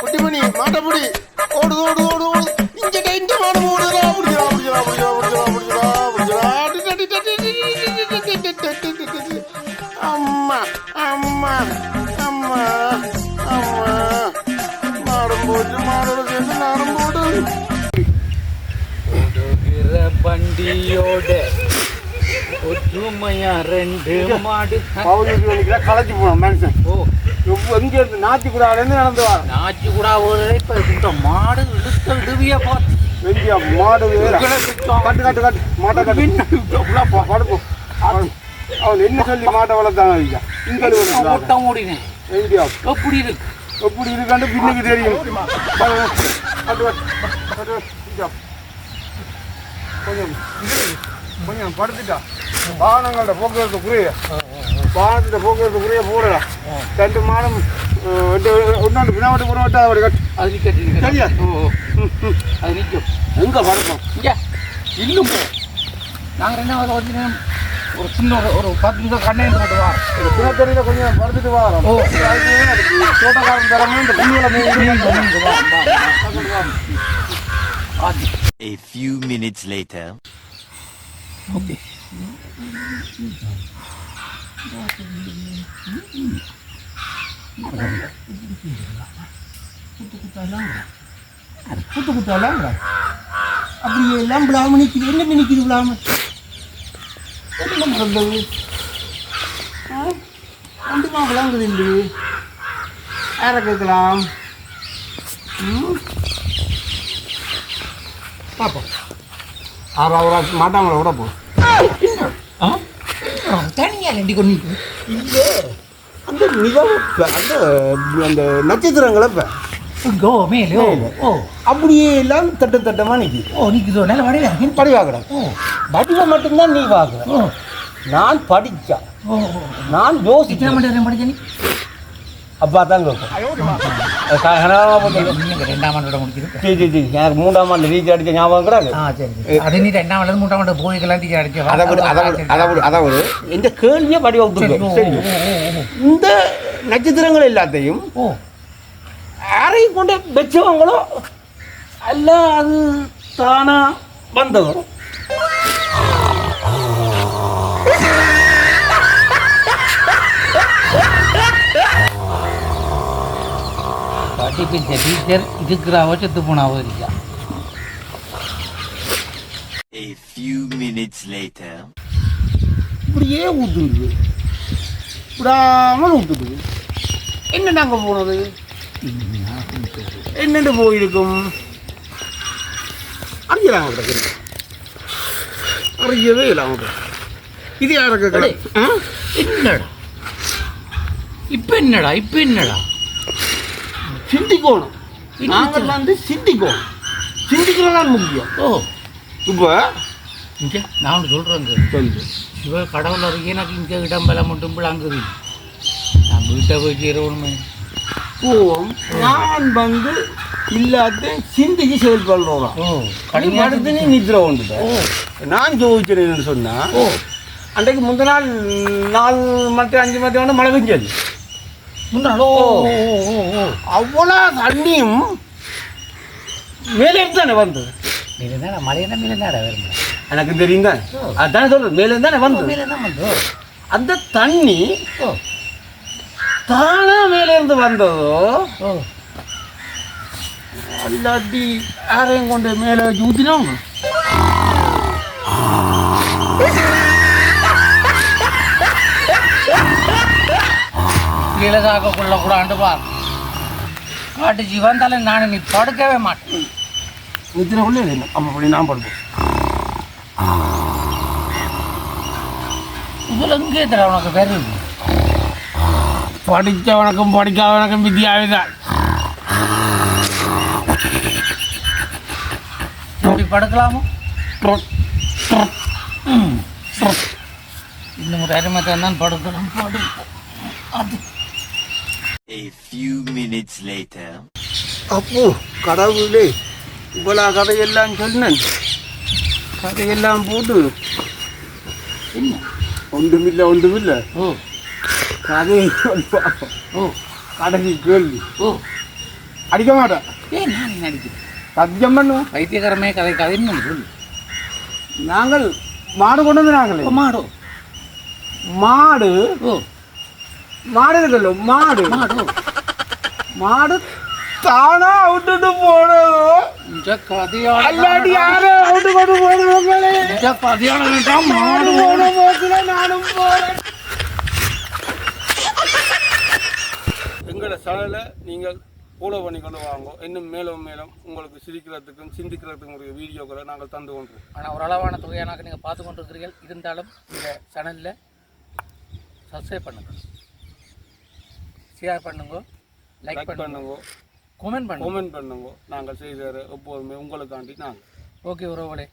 குட்டிமணி மாட்டப்படி ஓடுது ஓடுது ஓடு ஓடு இங்கே இங்கே மாடு ஓடுதுடா முடிஞ்சா முடிஞ்சா முடிஞ்சா முடிஞ்சா முடிஞ்சா அம்மா அம்மா அம்மா அம்மா மாடும் போச்சு மாடோட சேர்ந்து நானும் போடு ஓடுகிற வண்டியோட ஒற்றுமையா ரெண்டு மாடு களைச்சு போனோம் மனுஷன் ஓ எங்க இருந்து நாத்தி கூடாதுலேருந்து நடந்து வா. நாச்சு கூட ஒரு இப்ப இந்த மாடு இழுத்த இடுவிய பார்த்து. வெந்தியா மாடு கட்டு கட்டு கட்டு. மாட்டை கட்டு. படுப்போம் அவன் என்ன சொல்லி மாட்டை வளர்த்தாங்க ஐயா இங்க ஓட்ட முடினேன் வெந்தியா எப்படி இருக்கு? எப்படி இருக்காண்டு பின்னுக்கு தெரியும். கொஞ்சம் கொஞ்சம் படுத்துட்டா. வாகனங்களோட போக்குவரத்து புரிய பாதத்தை போக்குவரத்துக்குரிய போடலாம் ரெண்டு மாதம் இன்னொன்று வினாவட்டு கூட விட்டு அவர் கட்டு அது நிற்க சரியா? ஓ அது நிற்கும் எங்கே வளர்ப்போம் இங்கே. இன்னும். நாங்கள் என்ன ஒரு ஒரு சின்ன ஒரு பத்து நிமிஷம் கண்ணை போட்டு வரோம் ஒரு பிணத்தறியில் கொஞ்சம் பறந்துட்டு வரோம் ஓ. தோட்டக்காரன் தரமும் இந்த குஞ்சுகளை A few minutes later. Okay. குத்து குத்தாலாம் அப்படி எல்லாம் விழாம நிற்கிது என்ன? நிற்கிது விழாம என்ன பண்ணுறது ஒன்றுமா விளங்குது இல்லை யாரை கேட்கலாம்? பார்ப்போம் ஆறாவது மாட்டாங்களா விட போ தனியாக ரெண்டு கொண்டு இல்லை அந்த நிலவு அந்த அந்த நட்சத்திரங்களை இங்கோ மேலே ஓ அப்படியே எல்லாம் தட்டு தட்டமாக நிற்கி ஓ நிற்குதோ நல்ல வடிவாக நீ படிவாக்கிறேன் ஓ. வடிவை மட்டும்தான் நீ பார்க்குற நான் படித்தேன் நான் யோசிக்க மட்டும் படிக்க அப்பா தான் கேட்கும் நீங்க ரெண்டாம் ஆண்டோட முடிச்சிருக்கு சரி சரி சரி எனக்கு மூன்றாம் ஆண்டு ரீச் அடிச்ச ஞாபகம் கிடையாது ஆ சரி சரி. அது நீ ரெண்டாம் ஆண்டு மூன்றாம் ஆண்டு போய்க்கலாம் டீச்சர் அடிச்சு அதை விட அதை விட அதை விட அதை விட இந்த கேள்வியை வடிவம் கொடுக்கும் சரி இந்த நட்சத்திரங்கள் எல்லாத்தையும் ஓ யாரையும் கொண்டு வச்சவங்களோ அல்ல அது தானா வந்தவரும் டீச்சர் இதுக்குறாவோ செத்து போனாவோ இல்லையா A few minutes later. இப்படியே ஊத்துது விடாமல் ஊத்துது என்ன நாங்கள் போனது என்னென்று போயிருக்கும் அறியலாம் அவங்களுக்கு அறியவே இல்லை அவங்க இது யாருக்கு என்னடா இப்ப என்னடா இப்ப என்னடா சிந்திக்கணும் நாங்கள் வந்து சிந்திக்கணும் சிந்திக்கிறதான் முக்கியம். ஓ. இப்போ இங்க நான் ஒன்று சொல்றேங்க சொல்லு. இவ கடவுள் இருக்கு எனக்கு இங்க இடம் பலம் மட்டும் விளங்குது. நான் வீட்டை போய் சேரணுமே போவோம் நான் வந்து இல்லாத சிந்திச்சு செயல்படுறோம் அடுத்து நீ வந்துட்ட ஓ. நான் ஜோதிச்சிருன்னு சொன்னா ஓ. அன்றைக்கு முந்த நாள் நாலு மணி அஞ்சு மணி வந்து மழை பெஞ்சது. முன்னாலோ அவ்வளோ தண்ணியும் மேலே தானே வந்தது? மேலே தானே மலையில மேலே தானே வருது எனக்கு தெரியுங்க. அதானே சொல்கிறேன் மேலே தானே வந்தது? மேலே தான் வந்தது அந்த தண்ணி தானா மேலேருந்து வந்ததோ? அல்லாட்டி யாரையும் கொண்டு மேலே ஊற்றினவங்க கூட ஆண்டு பார் காட்டு ஜீவந்தால நான் நீ படுக்கவே மாட்டேன். நித்திர உள்ளே இல்லை அப்போ அப்படி நான் படுப்போம். இதில் எங்கே தர உனக்கு வருது படித்தவனுக்கும் படிக்காதவனுக்கும் வித்தியாவே தான் இப்படி படுக்கலாமோ. இன்னும் ஒரு அரை மணி தான் படுக்கலாம் படு அது A few minutes later. அப்போ கடவுளே இவ்வளோ கதையெல்லாம் சொன்னேன். கதையெல்லாம் போட்டு என்ன? ஒன்றுமில்லை ஒன்றுமில்லை. ஓ. சொல்லுவா ஓ. கடைசி கேள்வி ஓ. அடிக்க மாட்டேன். ஏன் நான் என்ன அடிக்கிறேன்? சத்தியம் பண்ணுவோம் வைத்தியகரமே கதை கதைன்னு சொல்லு? நாங்கள் மாடு கொண்டு வந்து நாங்களே மாடோ? மாடு ஓ. மாடு இருக்குல்ல மாடு. மாடோ. மாடு தானா விட்டுட்டு போனதோ. இந்த கதையோட அல்லாடி யாரோ அவுட்டு கொண்டு போனவங்களே இந்த மாடு போன போக்குல நானும் போறேன். எங்களோட சேனலை நீங்கள் ஃபாலோ பண்ணி கொண்டு வாங்க. இன்னும் மேலும் மேலும் உங்களுக்கு சிரிக்கிறதுக்கும் சிந்திக்கிறதுக்கும் உரிய வீடியோக்களை நாங்கள் தந்து கொண்டுருவோம் ஆனால் ஒரு அளவான தொகையானாக நீங்கள் பார்த்து கொண்டிருக்கிறீர்கள். இருந்தாலும் இந்த சேனலில் சப்ஸ்கிரைப் பண்ணுங்க ஷேர் பண்ணுங்க லைக் பண்ணுங்க கமெண்ட் பண்ணுங்க. கமெண்ட் பண்ணுங்க. நாங்கள் செய்கிற எப்போதுமே உங்களுக்காண்டி நாங்கள். ஓகே உறவுகளே.